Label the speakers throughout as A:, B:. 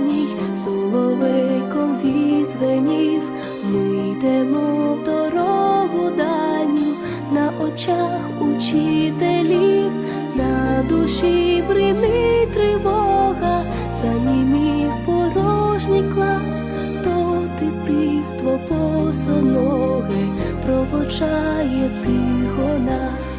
A: мій соловейком відзвенів, ми йдемо в дорогу дальню на очах учителів, на душі бринить тривога, занімів порожній клас, то дитинство босоноге проводжає тихо нас.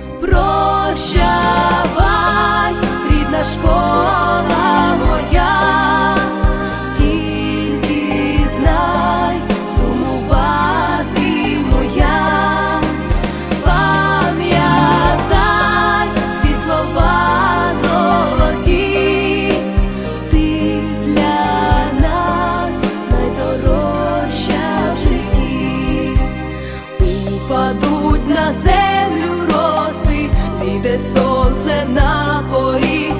A: На землю роси, зійде сонце на поріг,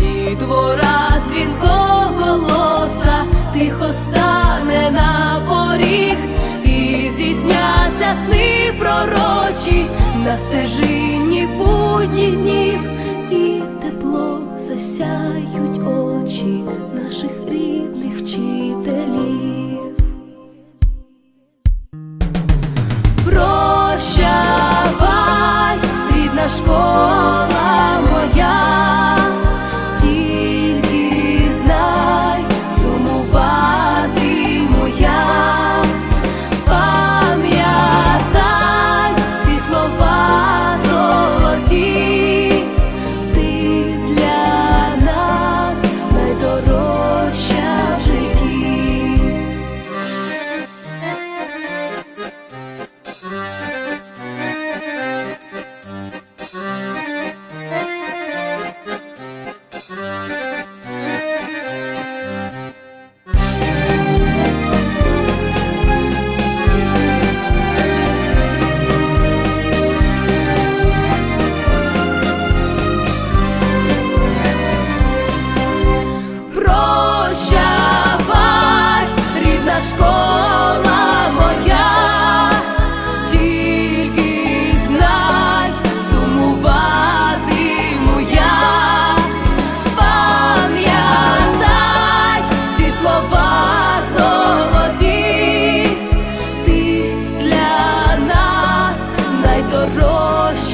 A: дітвора дзвінко голоса, тихо стане на поріг, і здійсняться сни пророчі на стежині будніх днів, і теплом засяють очі наших.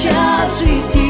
A: час житті.